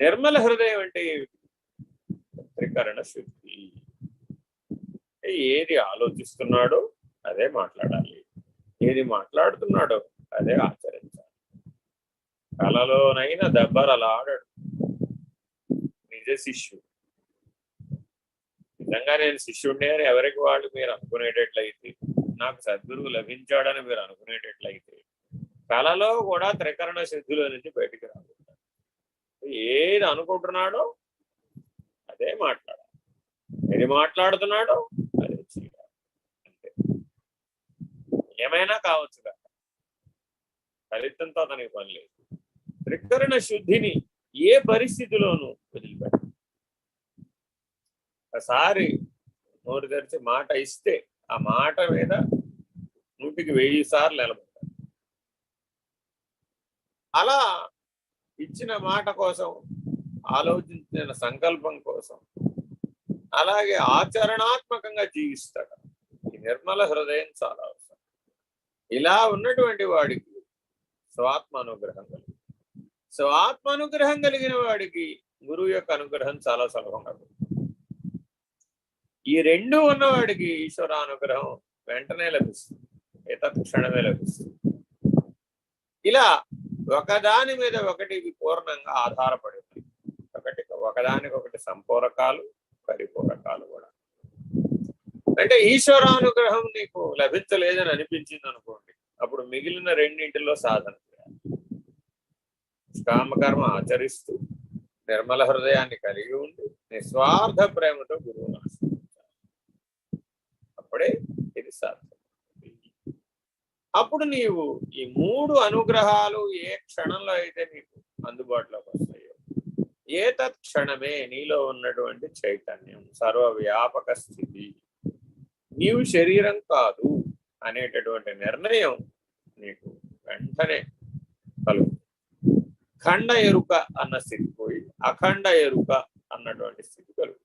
నిర్మల హృదయం అంటే త్రికరణ శుద్ధి ఏది ఆలోచిస్తున్నాడో అదే మాట్లాడాలి. ఏది మాట్లాడుతున్నాడో అదే ఆచరించాలి. అలా ఆడడు. నిజ శిష్యుడు. నిజంగా నేను శిష్యుడిని అని ఎవరికి వాళ్ళు మీరు అనుకునేటట్లయితే నాకు సద్గురువు లభించాడని మీరు అనుకునేటట్లయితే కళలో కూడా త్రికరణ శుద్ధిలో నుంచి బయటికి రాకుండా ఏది అనుకుంటున్నాడో అదే మాట్లాడాలి. ఏది మాట్లాడుతున్నాడో అదే చేయాలి. అంతే. ఏమైనా కావచ్చు కదా. ఫలితంతో అతనికి పని లేదు. త్రికరణ శుద్ధిని ఏ పరిస్థితిలోనూ వదిలిపెట్ట ఒకసారి నోరు తెరిచి మాట ఇస్తే ఆ మాట మీద నూటికి వెయ్యి సార్లు నిలబడతారు. అలా ఇచ్చిన మాట కోసం ఆలోచించిన సంకల్పం కోసం అలాగే ఆచరణాత్మకంగా జీవిస్తాడు. ఈ నిర్మల హృదయం చాలా అవసరం. ఇలా ఉన్నటువంటి వాడికి స్వాత్మ అనుగ్రహం కలిగి స్వాత్మ అనుగ్రహం కలిగిన వాడికి గురువు యొక్క అనుగ్రహం చాలా సులభంగా ఉంటుంది. ఈ రెండు ఉన్నవాడికి ఈశ్వర అనుగ్రహం వెంటనే లభిస్తుంది. క్షణమే లభిస్తుంది. ఇలా ఒకదాని మీద ఒకటి పూర్ణంగా ఆధారపడి ఉన్నాయి ఒకటి ఒకదానికొకటి సంపూరకాలు పరిపూరకాలు కూడా. అంటే ఈశ్వరానుగ్రహం నీకు లభించలేదని అనిపించింది అనుకోండి. అప్పుడు మిగిలిన రెండింటిలో సాధన చేయాలి. కామకర్మ ఆచరిస్తూ నిర్మల హృదయాన్ని కలిగి ఉండి నిస్వార్థ ప్రేమతో గురువును ఆశ్రయించాలి. అప్పుడే ఇది సాధన అప్పుడు నీవు ఈ మూడు అనుగ్రహాలు ఏ క్షణంలో అయితే నీకు అందుబాటులోకి వస్తాయో ఏ క్షణమే నీలో ఉన్నటువంటి చైతన్యం సర్వవ్యాపక స్థితి నీవు శరీరం కాదు అనేటటువంటి నిర్ణయం నీకు వెంటనే కలుగు ఖండ ఎరుక అన్న స్థితి పోయి అఖండ ఎరుక అన్నటువంటి స్థితి కలుగు